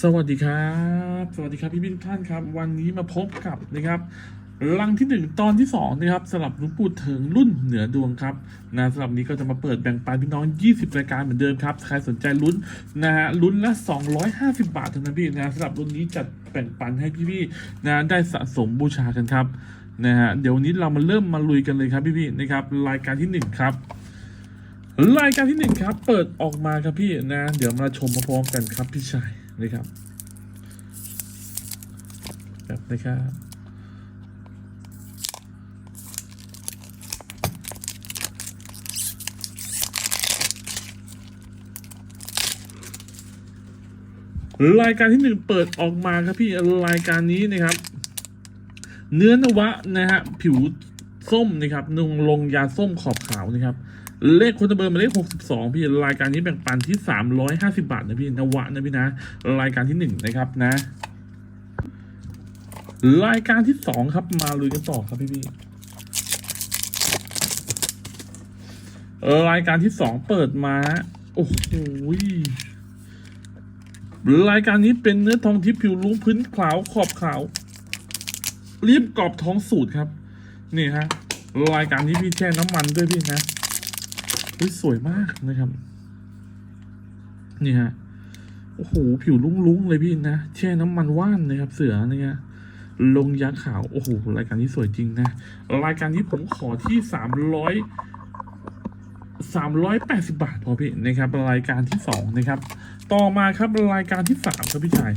สวัสดีครับ สวัสดีครับพี่พี่ทุกท่านครับ วันนี้มาพบกับนะครับรังที่หนึ่งตอนที่สองนะครับสลับหลุงปู่เถิงรุ่นเหนือดวงครับนะสำหรับนี้ก็จะมาเปิดแบ่งปันพี่น้อง 20 รายการเหมือนเดิมครับ ใครสนใจลุ้นนะฮะลุ้นละ 250 บาทเท่านั้นพี่นะสำหรับรุ่นนี้จัดแบ่งปันให้พี่ๆนะได้สะสมบูชากันครับนะฮะเดี๋ยววันนี้เรามาเริ่มมาลุยกันเลยครับพี่ๆนะครับรายการที่หนึ่งครับรายการที่หนึ่งครับ เปิดออกมาครับพี่นะ เดี๋ยวมาชมพร้อมกันครับพี่ชาย นะครับแบบนะครับรายการที่หนึ่งเปิดออกมาครับพี่รายการนี้นะครับ เนื้อนวะนะฮะผิวส้มนะครับนุ่งลงยาส้มขอบขาวนะครับ เลขคนตะเบอร์มาเลขหกสิบสองพี่รายการนี้แบ่งปันที่สามร้อยห้าสิบาทนะพี่นวะนะพี่นะ รายการที่หนึ่งนะครับนะ รายการที่สองครับมาลุยกันต่อครับพี่พี่รายการที่สองเปิดมาโอ้โหรายการนี้เป็นเนื้อทองทิพย์ผิวลุ้งพื้นขาวขอบขาวรีบกรอบท้องสูตรครับ นี่ฮะรายการที่พี่แช่น้ำมันด้วยพี่นะ เฮ้ยสวยมากนะครับ นี่ฮะ โอ้โห ผิวลุ้งๆเลยพี่นะ แช่น้ำมันว่านนะครับ เสือเนี่ยลงยาขาว โอ้โห รายการนี้สวยจริงนะ รายการนี้ผมขอที่สามร้อยสามร้อยแปดสิบาทพอพี่นะครับ รายการที่สองนะครับ ต่อมาครับรายการที่สามครับพี่ชาย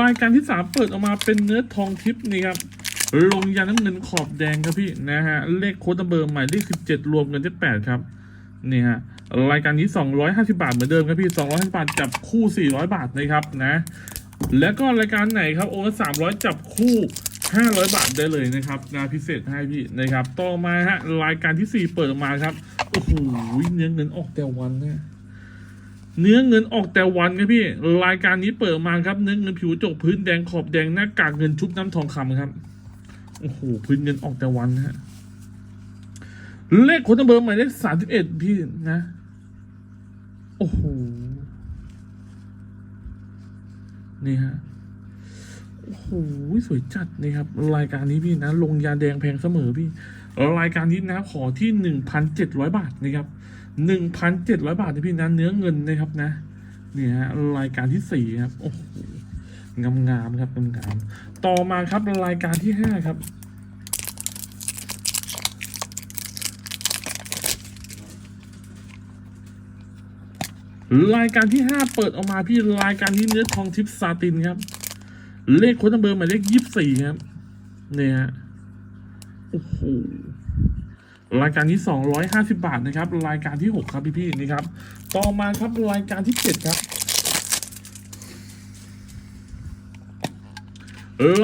รายการที่สามเปิดออกมาเป็นเนื้อทองทิพย์นี่ครับลงยาน้ำเงินขอบแดงครับพี่นะฮะเลขโค้ดนัมเบอร์หมายเลขสิบเจ็ดรวมกันได้แปดครับนี่ฮะรายการนี้สองร้อยห้าสิบาทเหมือนเดิมครับพี่สองร้อยห้าสิบาทจับคู่สี่ร้อยบาทนะครับนะแล้วก็รายการไหนครับโอ้สามร้อยจับคู่ห้าร้อยบาทได้เลยนะครับงานพิเศษให้พี่นะครับ ต่อมาฮะรายการที่สี่เปิดออกมาครับโอ้โหเนื้อเงินออกแต่วันนะ เนื้อเงินออกแต่วันครับพี่ รายการนี้เปิดมาครับ เนื้อเงินผิวจกพื้นแดงขอบแดงหน้ากากเงินชุบน้ำทองคำครับ โอ้โห พื้นเงินออกแต่วันฮะ เลขคนเบอร์หมายเลขสามสิบเอ็ดพี่นะ โอ้โห นี่ฮะ โอ้โห สวยจัดนี่ครับ รายการนี้พี่นะ ลงยาแดงแพงเสมอพี่ รายการนี้นะ ขอที่หนึ่งพันเจ็ดร้อยบาทนะครับ หนึ่งพันเจ็ดร้อยบาทนะพี่นะเนื้อเงินนะครับนะเนี่ฮะรายการที่สี่ครับโอ้โหงามงามๆครับงามงามๆต่อมาครับรายการที่ห้าครับรายการที่ห้าเปิดออกมาพี่รายการนี้เนื้อทองทิพซาตินครับ เลขโค้ดนัมเบอร์หมายเลขยี่สิบสี่ครับ เนี่ยโอ้โห รายการที่ 250 บาทนะครับ รายการที่ 6 ครับพี่ๆนี่ครับ ต่อมาครับรายการที่ 7 ครับ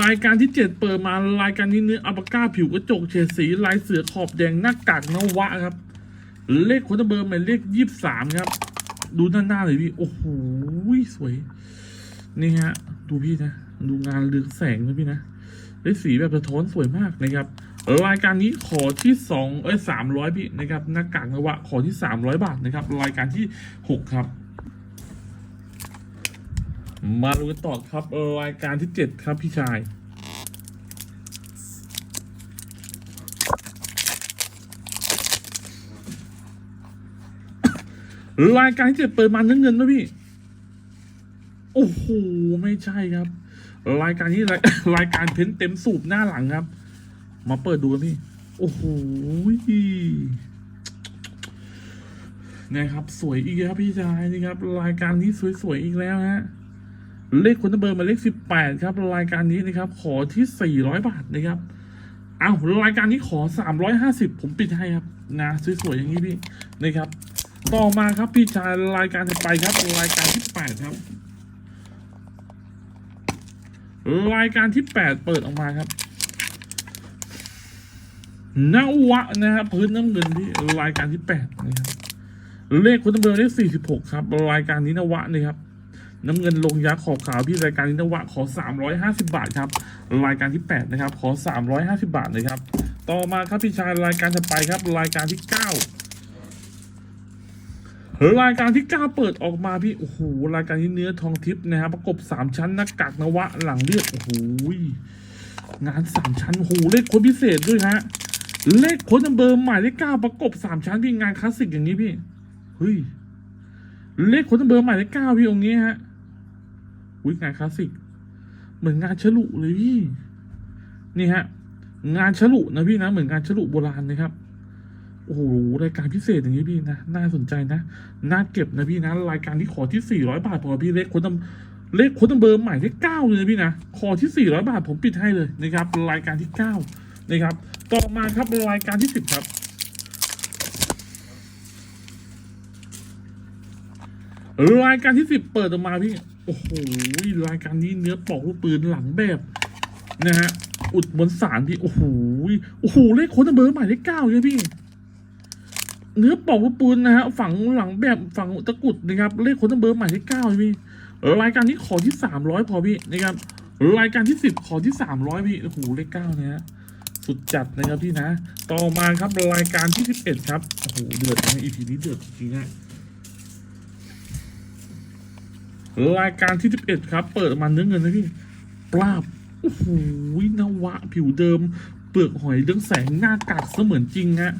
รายการที่ 7 เปิดมารายการนี้เนื้ออัลปก้าผิวกระจกเฉดสีลายเสือขอบแดงหน้ากากนวะครับ เลขคนเบอร์หมายเลข23ครับ ดูหน้าหน้าเลยพี่ โอ้โหสวย นี่ฮะ ดูพี่นะ ดูงานเรืองแสงนะพี่นะได้สีแบบสะท้อนสวยมากนะครับ รายการนี้ขอที่สองเอ้ยสามร้อยพี่นะครับหน้ากากนวะขอที่สามร้อยบาทนะครับ รายการที่หกครับ มาดูกันต่อครับรายการที่เจ็ดครับพี่ชายรายการที่เจ็ดเปิดมาเนื้อเงินนะพี่ โอ้โห ไม่ใช่ครับ รายการนี้รายรายการเพ้นเต็มสูบหน้าหลังครับ มาเปิดดูนพี่ โอ้โหนะครับ สวยอีกแล้วพี่ชายนี่ครับ รายการนี้สวยๆอีกแล้วฮะเลขคนเบอร์มาเลขสิบแปดครับ รายการนี้นะครับ ขอที่สี่ร้อยบาทนะครับเอารายการนี้ขอสามร้อยห้าสิบผมปิดให้ครับ นะสวยๆอย่างนี้พี่นะครับ ต่อมาครับพี่ชายรายการถัดไปครับ รายการที่แปดครับ รายการที่แปดเปิดออกมาครับ นวะนะครับพื้นน้ำเงินที่รายการที่แปดนะครับเลขคุณตำรวจเลขสี่สิบหกครับ รายการนี้นวะนี่ครับน้ำเงินลงยักษ์ขอบขาวพี่รายการนี้นวะขอสามร้อยห้าสิบาทครับ รายการที่8นะครับ ขอ350บาทนะครับ ต่อมาครับพี่ชายรายการถัดไปครับ รายการที่9รายการที่9เปิดออกมาพี่ โอ้โห รายการที่เนื้อทองทิพย์นะครับประกบ3ชั้นหน้ากากนวะหลังเลือด โอ้โห งาน3ชั้นโอ้โหเลขค้ดพิเศษด้วยฮะ เลขโค้ดนัมเบอร์หมายเลข9ประกบ3ชั้นพี่งานคลาสสิกอย่างนี้พี่เฮ้ยเลขโค้ดนัมเบอร์หมายเลข9พี่องค์นี้ฮะอุ้ยงานคลาสสิก เหมือนงานฉลุเลยพี่ นี่ฮะ งานฉลุนะพี่นะเหมือนงานฉลุโบราณนะครับโอ้โหรายการพิเศษอย่างนี้พี่นะน่าสนใจนะน่าเก็บนะพี่นะรายการที่ขอที่400บาทพอพี่เลขคนตำเลขคนตำเบอร์ใหม่ที่9เลยนะพี่นะขอที่400บาทผมปิดให้เลยนะครับ รายการที่9นะครับ ต่อมาครับรายการที่10ครับ รายการที่10เปิดออกมาพี่ โอ้โหรายการนี้เนื้อปอกลูกปืนหลังแบบนะฮะอุดบนสารพี่ โอ้โหโอ้โหเลขคนเบอร์ใหม่เลขเก้าเลยพี่ เนื้อปอกลูกปืนนะฮะฝังหลังแบบฝังตะกุดนะครับ เลขคนเบอร์ใหม่เลขเก้าเลยพี่รายการนี้ขอที่สามร้อยพอพี่นะครับรายการที่สิบขอที่สามร้อยพี่โอ้โหเลขเก้าเนี่ยฮะ สุดจัดนะครับพี่นะ ต่อมาครับรายการที่สิบเอ็ดครับ โอ้โห เดือดนะอีพีนี้เดือดจริงๆนะรายการที่สิบเอ็ดครับ เปิดมาเนื้อเงินนะพี่ ปราบ โอ้โหนวะ ผิวเดิม เปลือกหอยเรื่องแสงหน้ากากเสมือนจริงฮะ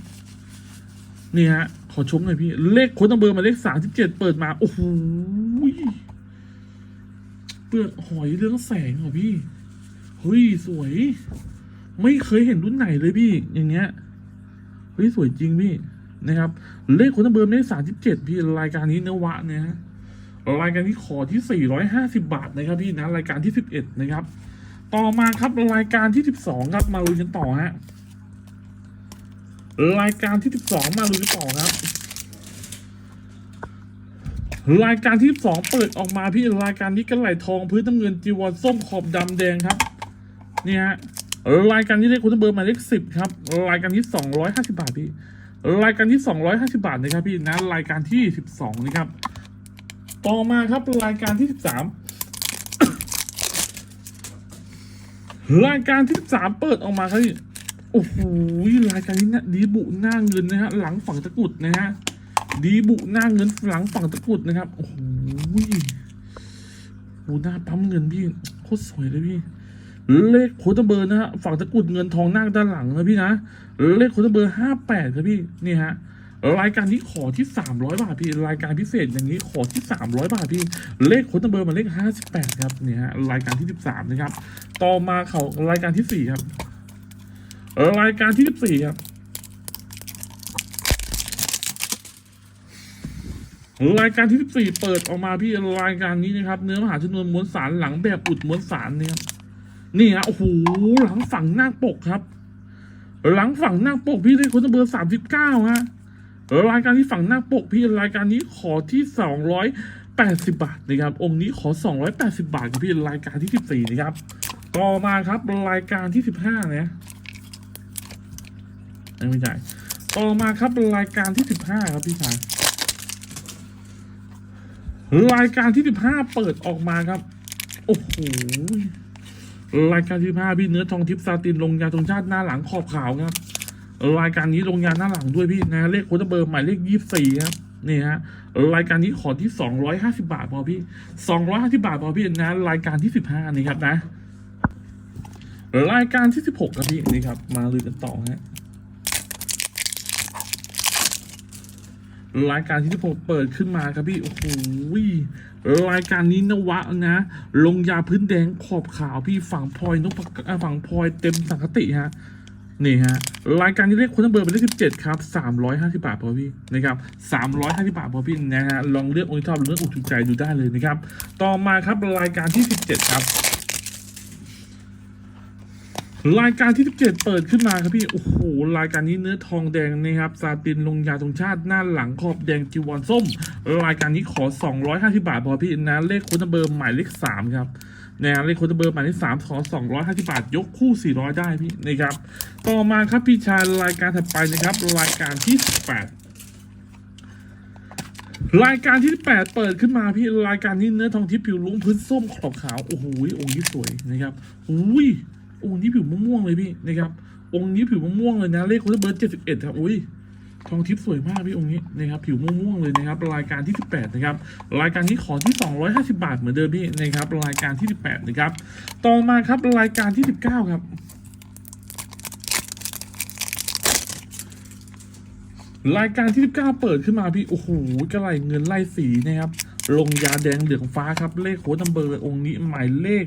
นี่ฮะ ขอชมหน่อยพี่ เลขค้นัมเบอร์มาเลขสามสิบเจ็ดเปิดมา โอ้โห เปลือกหอยเรื่องแสงเหรอพี่ เฮ้ย สวย ไม่เคยเห็นรุ่นไหนเลยพี่ อย่างเงี้ยเฮ้ยสวยจริงพี่นะครับ เลขคนัมเบอร์มเลขสามสิบเจ็ดพี่รายการนี้เนวะเนี่ยฮะรายการที่ขอที่450บาทนะครับพี่นะรายการที่11นะครับ ต่อมาครับรายการที่12ครับมาลุยกันต่อฮะรายการที่12มาลุยกันต่อครับรายการที่12เปิดออกมาพี่รายการนี้กันไหลทองพื้นน้ำเงินจีวรส้มขอบดำแดงครับ เนี่ฮะ รายการที่เลขคุณเบอร์หมายเลข10ครับ รายการที่250บาทพี่ รายการที่250บาทนะครับพี่นะ รายการที่12นะครับ ต่อมาครับรายการที่13รายการที่13เปิดออกมาครับพี่ โอ้โห รายการนี้นะดีบุหน้าเงินนะฮะ หลังฝั่งตะกุดนะฮะ ดีบุหน้าเงินหลังฝั่งตะกุดนะครับ โอ้โหโอ้หน้าปั๊มเงินพี่ โคตรสวยเลยพี่ เลขโคตรเบอร์นะฮะฝั่งตะกุดเงินทองนาคด้านหลังนะพี่นะ เลขโคตรเบอร์ห้าแปดครับพี่นี่ฮะรายการนี้ขอที่ 300 บาทพี่รายการพิเศษอย่างนี้ขอที่ 300 บาทพี่เลขโค้ดนัมเบอร์มาเลข 58 ครับเนี่ยฮะรายการที่ 13 นะครับ ต่อมาเขารายการที่ 4 ครับรายการที่ 14 ครับรายการที่ 14 เปิดออกมาพี่รายการนี้นะครับ เนื้อมหาชนวนม้วนสารหลังแบบอุดม้วนสารเนี่ยครับ นี่ฮะโอ้โหหลังฝั่งหน้าปกครับ หลังฝั่งหน้าปกพี่เลขโค้ดนัมเบอร์39ฮะรายการที่ฝั่งหน้าปกพี่รายการนี้ขอที่สองร้อยแปดสิบาทนะครับ องค์นี้ขอสองร้อยแปดสิบาทครับพี่รายการที่สิบสี่นะครับ ต่อมาครับรายการที่สิบห้าเนี่ยไม่ใช่ต่อมาครับรายการที่สิบห้าครับพี่ชายรายการที่สิบห้าเปิดออกมาครับ โอ้โห รายการที่ห้าพี่เนื้อทองทิพซาตินลงยาตรงชาติหน้าหลังขอบขาวครับ รายการนี้ลงยาหน้าหลังด้วยพี่นะเลขโค้ดเบอร์หมายเลขยี่สี่ครับนี่ฮะรายการนี้ขอที่สองร้อยห้าสิบาทพอพี่สองร้อยห้าสิบาทพอพี่นะรายการที่สิบห้านี่ครับนะ รายการที่สิบหกครับพี่นี่ครับ มาลือกันต่อฮะ รายการที่สิบหกเปิดขึ้นมาครับพี่โอ้โหรายการนี้นวะนะ ลงยาพื้นแดงขอบขาวพี่ฝั่งพลอยนกปะอ่าฝั่งพลอยเต็มสังคติฮะนี่ฮะรายการที่เลขคุณเบอร์เป็นเลขสิบเจ็ดครับสามร้อยห้าสิบาทพอพี่นะครับสามร้อยห้าสิบาทพอพี่นะฮะลองเลือกองค์ที่ชอบเลือกอุกถูกใจดูได้เลยนะครับต่อมาครับรายการที่สิบเจ็ดครับ รายการที่สิบเจ็ดเปิดขึ้นมาครับพี่ โอ้โห รายการนี้เนื้อทองแดงนะครับ ซาตินลงยาตรงชาติหน้าหลังขอบแดงจีวรส้ม รายการนี้ขอสองร้อยห้าสิบาทพอพี่นะ เลขคุณเบอร์หมายเลขสามครับนะเลขค้ดเบอร์หมายเลขสามขอสองร้อยห้าสิบาท ยกคู่สี่ร้อยได้พี่นะครับ ต่อมาครับพี่ชายรายการถัดไปนะครับ รายการที่สิบแปดรายการที่แปดเปิดขึ้นมาพี่รายการนี้เนื้อทองทิพย์ผิวลุ้งพื้นส้มขอบขาว โอ้โหองค์นี้สวยนะครับอุ้ย องค์นี้ผิวม่วงๆเลยพี่นะครับองค์นี้ผิวม่วงๆเลยนะเลขโค้ดเบอร์เจ็ดสิบเอ็ดครับอุ้ยทองทิพย์สวยมากพี่องค์นี้นะครับผิวม่วงๆเลยนะครับรายการที่สิบแปดนะครับรายการนี้ขอที่สองร้อยห้าสิบาทเหมือนเดิมพี่นะครับรายการที่สิบแปดนะครับต่อมาครับรายการที่สิบเก้าครับ รายการที่ 19 เปิดขึ้นมาพี่โอ้โหกระไรเงินไล่สีนะครับลงยาแดงเหลืองฟ้าครับเลขโค้ดนัมเบอร์องค์นี้หมายเลข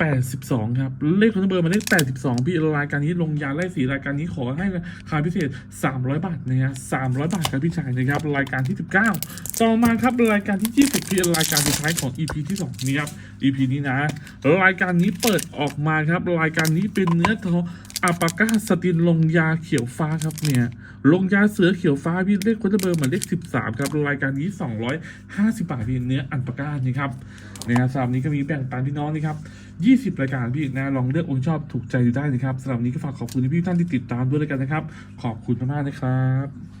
82 ครับ เลขคอนัมเบอร์มาเลข 82 พี่รายการนี้ลงยาไล่สีรายการนี้ขอให้ราคาพิเศษ 300 บาทนะฮะ300 บาทครับพี่ชายนะครับ รายการที่ 19 ต่อมาครับรายการที่ 20 พี่รายการสุดท้ายของ EP ที่2นี้ครับ EP นี้นะ รายการนี้เปิดออกมาครับ รายการนี้เป็นเนื้อทอง อัปปากาสตินลงยาเขียวฟ้าครับเนี่ย ลงยาเสือเขียวฟ้าพี่เลขคนเบอร์หมายเลขสิบสามครับรายการนี้สองร้อยห้าสิบาทพี่เนื้ออันปาก้านี่ครับนะครับสำหรับนี้ก็มีแบ่งปันพี่น้องนี่ครับยี่สิบรายการพี่นะลองเลือกองชอบถูกใจอยู่ได้นะครับสำหรับนี้ก็ฝากขอบคุณพี่ท่านที่ติดตามด้วยแล้วกันนะครับ ขอบคุณมากๆนะครับ